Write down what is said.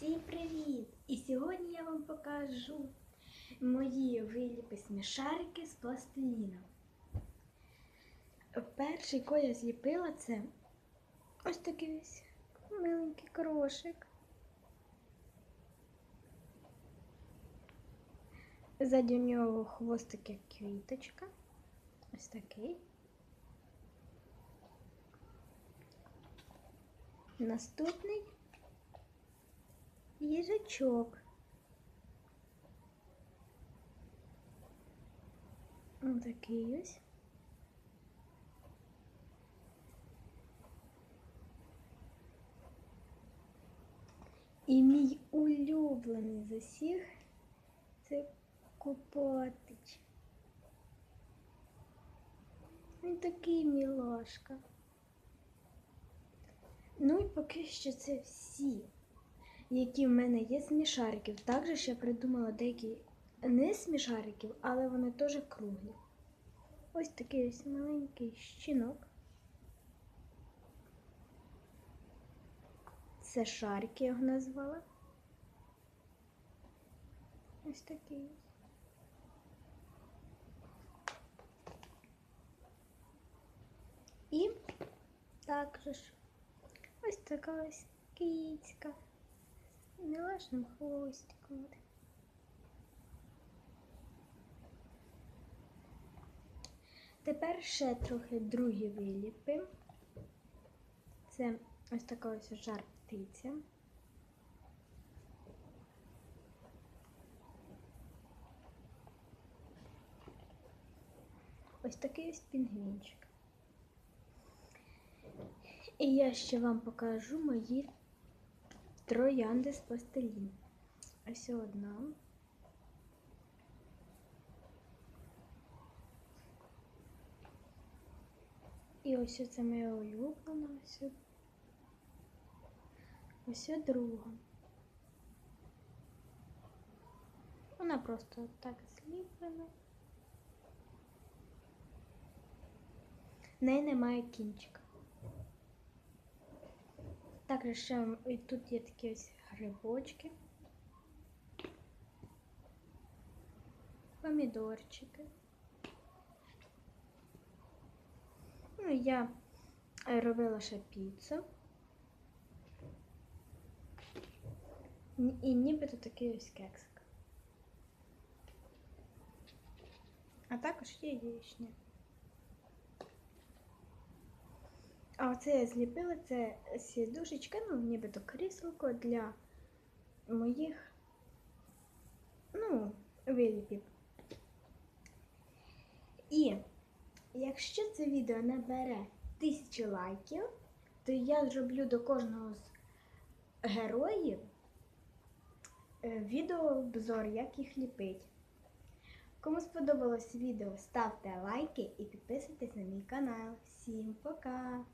Всім привіт! І сьогодні я вам покажу мої виліпи смішарики з пластиліном. Перший, кого я зліпила, це ось такий ось миленький крошик. Ззаді у нього хвостик як квіточка. Ось такий. Наступний їжачок. Ось такий ось. І мій улюблений з усіх це Купатич. Він такий мілашка. Ну і поки що це всі, які в мене є смішариків. Також я придумала деякі не смішариків, але вони теж круглі. Ось такий ось маленький щінок. Це шарик я його назвала. Ось такий. І також ось така ось кицька мілашним хвостиком. Тепер ще трохи другі виліпи. Це ось така ось жар птиця. Ось такий ось пінгвінчик. І я ще вам покажу мої троянди з пластиліну. Ось одна. І ось це моя улюблена, ось. Ось друга. Вона просто так зліплена. В неї немає кінчика. Також ще і тут є такі ось грибочки, помідорчики. Ну, я е, робила ще піцу. І нібито такий ось кексик. А також є яєчня. А оце я зліпила, це сідушечка, ну, нібито кріселко для моїх, ну, виліпів. І якщо це відео набере тисячу лайків, то я зроблю до кожного з героїв е, відеообзор, як їх ліпить. Кому сподобалось відео, ставте лайки і підписуйтесь на мій канал. Всім пока!